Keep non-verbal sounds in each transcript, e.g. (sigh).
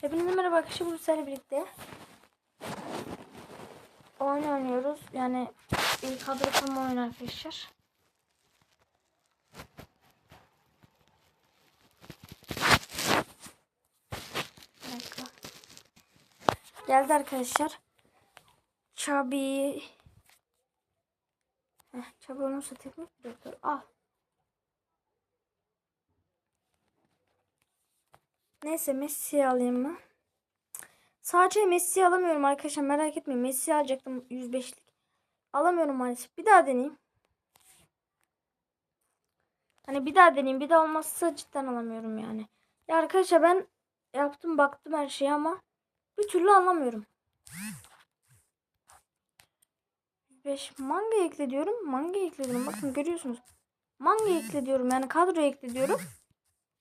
Hepinize merhaba arkadaşlar. Sizlerle birlikte oyun oynuyoruz. Yani bir kadro kurma oyunu arkadaşlar. Geldi arkadaşlar. Çabi. Heh, Çabi olursa teknik direktör. Al. Neyse Messi'yi alayım mı? Sadece Messi'yi alamıyorum arkadaşlar merak etmeyin. Messi'yi alacaktım 105'lik. Alamıyorum maalesef. Bir daha deneyeyim. Hani bir daha deneyeyim. Bir daha olmazsa cidden alamıyorum yani. Ya arkadaşlar ben yaptım baktım her şeye ama bir türlü anlamıyorum. 105 manga ekle diyorum. Manga ekle diyorum. Bakın görüyorsunuz. Manga ekle diyorum. Yani kadro ekle diyorum.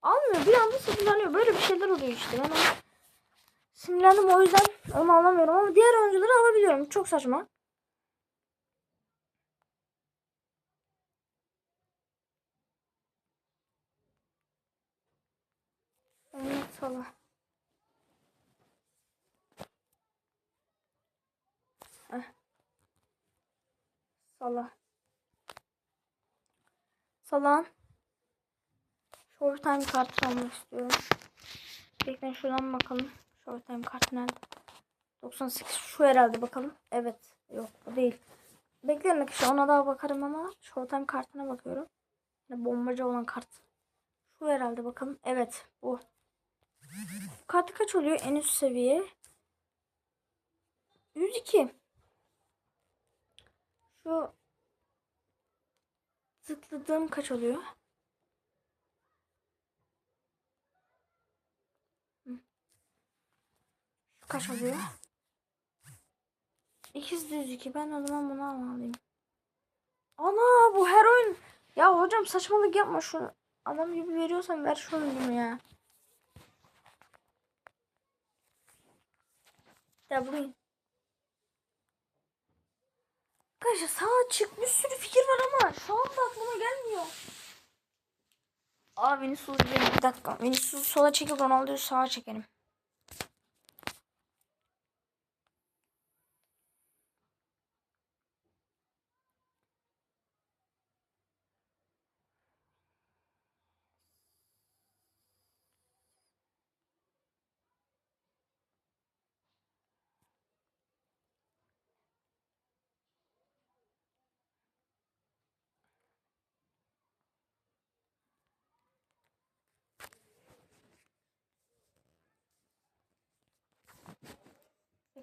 Almıyor. Bir anda sıfırlanıyor. Böyle bir şeyler oluyor işte. Ben onu sinirlendim o yüzden onu alamıyorum ama diğer oyuncuları alabiliyorum. Çok saçma. Evet Salah. Heh. Salah. Salah'ın Showtime kartı almak istiyorum. Bekleyin şuradan bakalım. Showtime kartı nerede? 98 şu herhalde bakalım. Evet. Yok bu değil. Bekleyin arkadaşlar ona daha bakarım ama Showtime kartına bakıyorum. Yani bombacı olan kart. Şu herhalde bakalım. Evet bu. Kartı kaç oluyor en üst seviye? 102. Şu tıkladığım kaç oluyor? Kaç oluyor? 202. Ben o zaman bunu alayım. Ana bu her oyun. Ya hocam saçmalık yapma şunu. Adam gibi veriyorsan ver şunu ya. Ya burayı. Arkadaşlar sağa çık bir sürü fikir var ama şu anda aklıma gelmiyor. Aa Vinicius bir dakika. Vinicius sola çekip Ronaldo'yu sağa çekelim.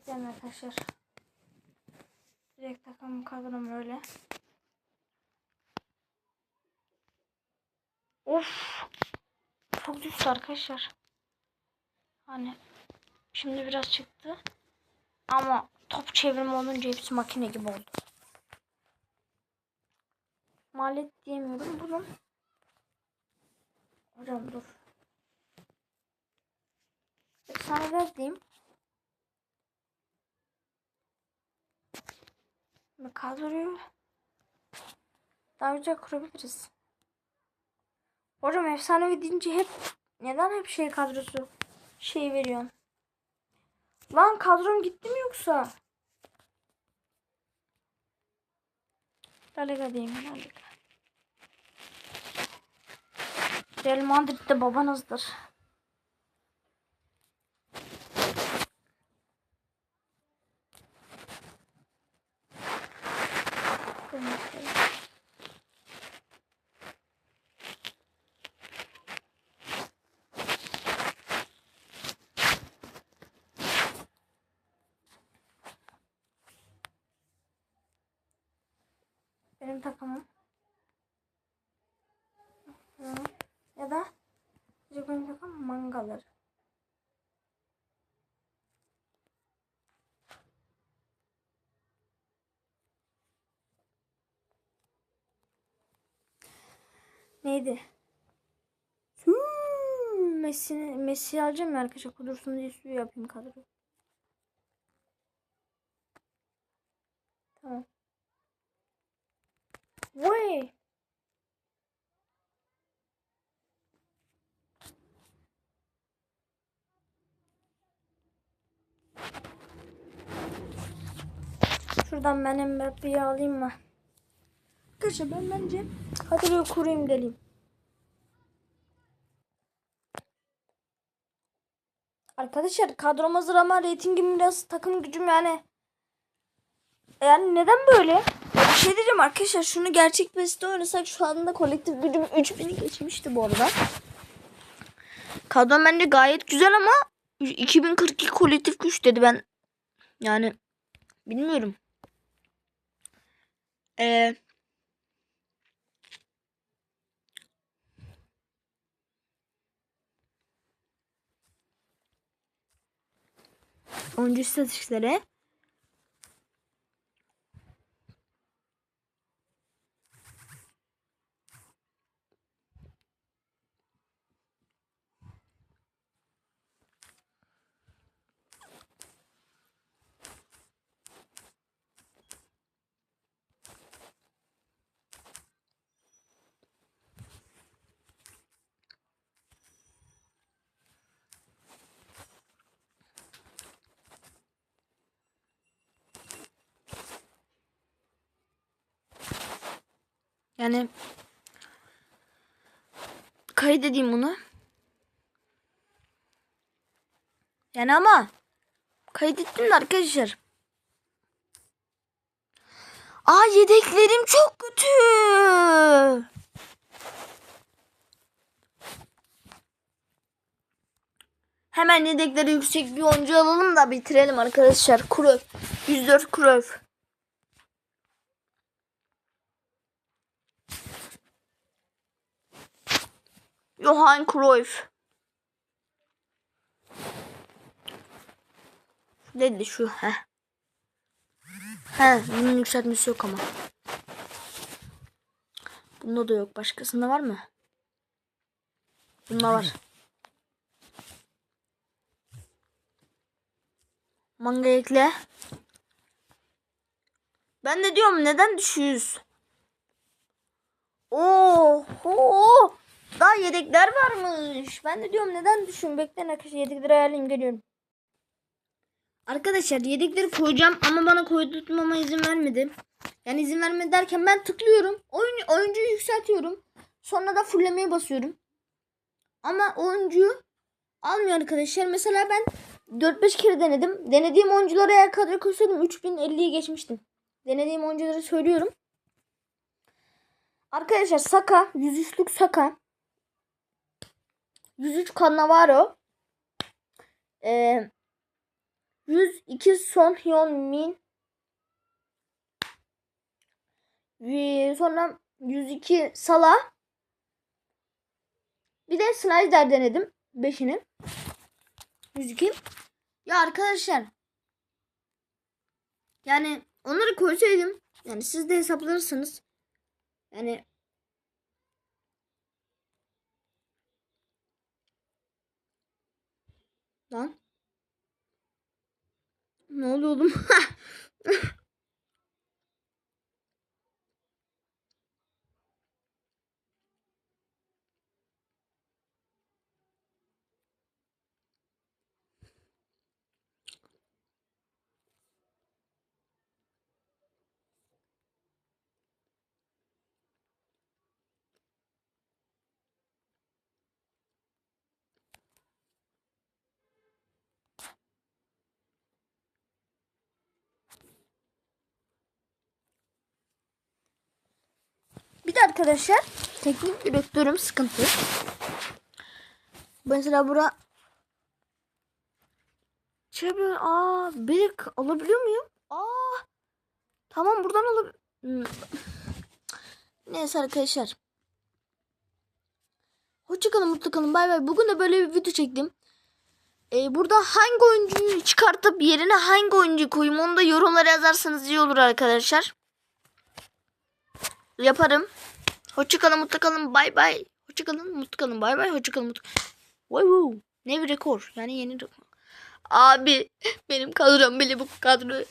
Bekleyin arkadaşlar. Direkt takım kadrom öyle. Of. Çok düştü arkadaşlar. Hani şimdi biraz çıktı. Ama top çevirme olunca hepsi makine gibi oldu. Maliyet diyemiyorum bunun. Hocam dur. Sana ver diyeyim. Kadroyu daha güzel kurabiliriz. Hocam efsanevi deyince hep neden hep şey kadrosu şey veriyorsun? Lan kadrom gitti mi yoksa? La Liga diyeyim La Liga. Real Madrid'de babanızdır. Benim takımım. Neydi? Hmm, Messi, Messi alacağım ya arkadaşlar kudursun diye suyu yapayım kadro. Tamam. Vay. Şuradan ben Mbappe'yi alayım mı? Arkadaşlar ben bence Hadi bir kurayım geleyim. Arkadaşlar kadrom hazır ama reytingim biraz takım gücüm yani. Yani neden böyle? Bir şey diyeceğim arkadaşlar şunu gerçek beste oynasak şu anda kolektif gücüm 3000'i geçmişti bu arada. Kadron bence gayet güzel ama 2042 kolektif güç dedi ben. Yani bilmiyorum. Eee 10. satışları Yani kaydedeyim bunu. Yani ama kaydettim de arkadaşlar. Aa yedeklerim çok kötü. Hemen yedekleri yüksek bir oyuncu alalım da bitirelim arkadaşlar. Kuröv. 104 Kuröv. Johan Cruyff. Dedi şu he. He bunun yükseltmesi yok ama. Bunda da yok. Başkasında var mı? Bunda var. Manga ekle. Ben de diyorum neden düşüyoruz? Yedekler varmış. Ben de diyorum neden düşün. Bekleyin arkadaşlar yedekleri ayarlayayım geliyorum. Arkadaşlar yedekleri koyacağım ama bana koydurtmama izin vermedi. Yani izin vermedi derken ben tıklıyorum. Oyun, oyuncuyu yükseltiyorum. Sonra da fullemeye basıyorum. Ama oyuncuyu almıyor arkadaşlar. Mesela ben 4-5 kere denedim. Denediğim oyunculara eğer kadro koysaydım 3050'yi geçmiştim. Denediğim oyuncuları söylüyorum. Arkadaşlar Saka, 103'lük Saka. 103 Cannavaro. Ee, 102 Son Hyun Min. Ve sonra 102 Salah. Bir de Snyder denedim. 5'ini. 102. Ya arkadaşlar. Yani onları koysaydım. Yani siz de hesaplarırsınız. Yani Lan. Ne oluyor oğlum? (laughs) Bir de arkadaşlar teknik direktörüm sıkıntı. Mesela bura Çabuk aa bir alabiliyor muyum? Aa tamam buradan alab Hmm. Neyse arkadaşlar. Hoşçakalın mutlu kalın bay bay. Bugün de böyle bir video çektim. Ee, burada hangi oyuncuyu çıkartıp yerine hangi oyuncuyu koyayım onu da yorumlara yazarsanız iyi olur arkadaşlar. Yaparım. Hoşçakalın mutlu kalın bay bay. Hoşçakalın mutlu kalın bay bay. Hoşçakalın mutlu Vay vay. Ne bir rekor. Yani yeni rekor. Abi benim kadrom bile bu kadro. (laughs)